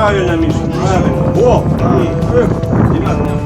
Правильно, Миша, правильно. О, и, эх, ребята.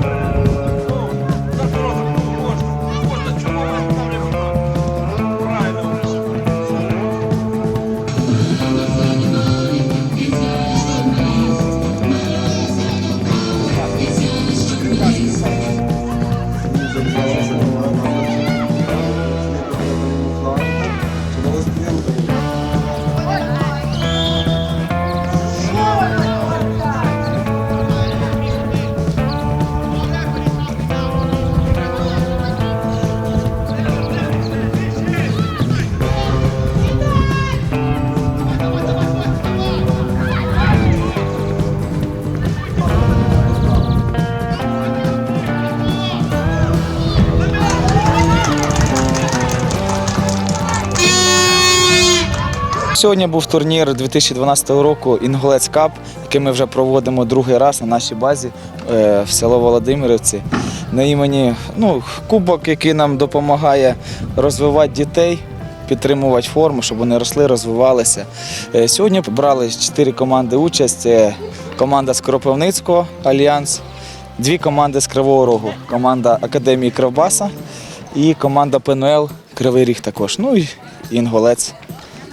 Сьогодні був турнір 2012 року Інгулець Кап, який ми вже проводимо другий раз на нашій базі е, в село Володимирівці. На імені ну, кубок, який нам допомагає розвивати дітей, підтримувати форму, щоб вони росли, розвивалися. Е, Сьогодні брали чотири команди участь. Команда з Кропивницького Альянс, дві команди з Кривого Рогу, команда Академії Кривбаса і команда ПНЛ Кривий Ріг також. Ну і Інгулець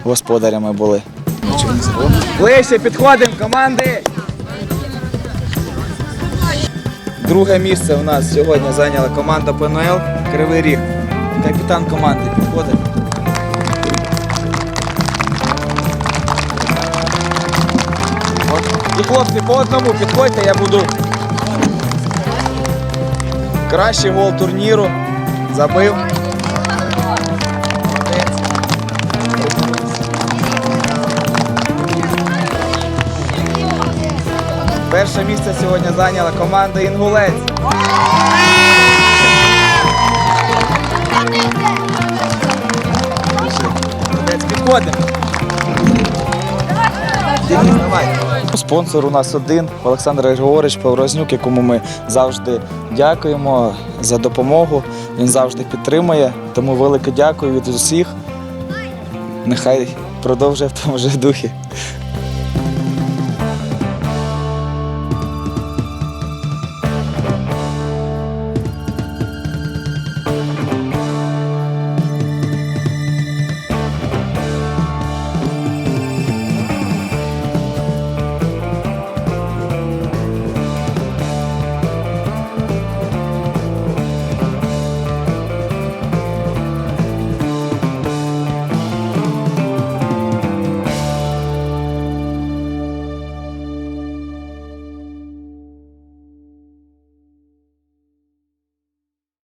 господарями були. Ближче підходимо, команди! Друге місце у нас сьогодні зайняла команда ПНЛ Кривий Ріг. Капітан команди підходить. І хлопці по одному підходьте, я буду. Кращий гол турніру. Забив. Перше місце сьогодні зайняла команда Інгулець. Підходимо. Спонсор у нас один Олександр Григорович Паврознюк, якому ми завжди дякуємо за допомогу. Він завжди підтримує. Тому велике дякую від усіх. Нехай продовжує в тому ж духі.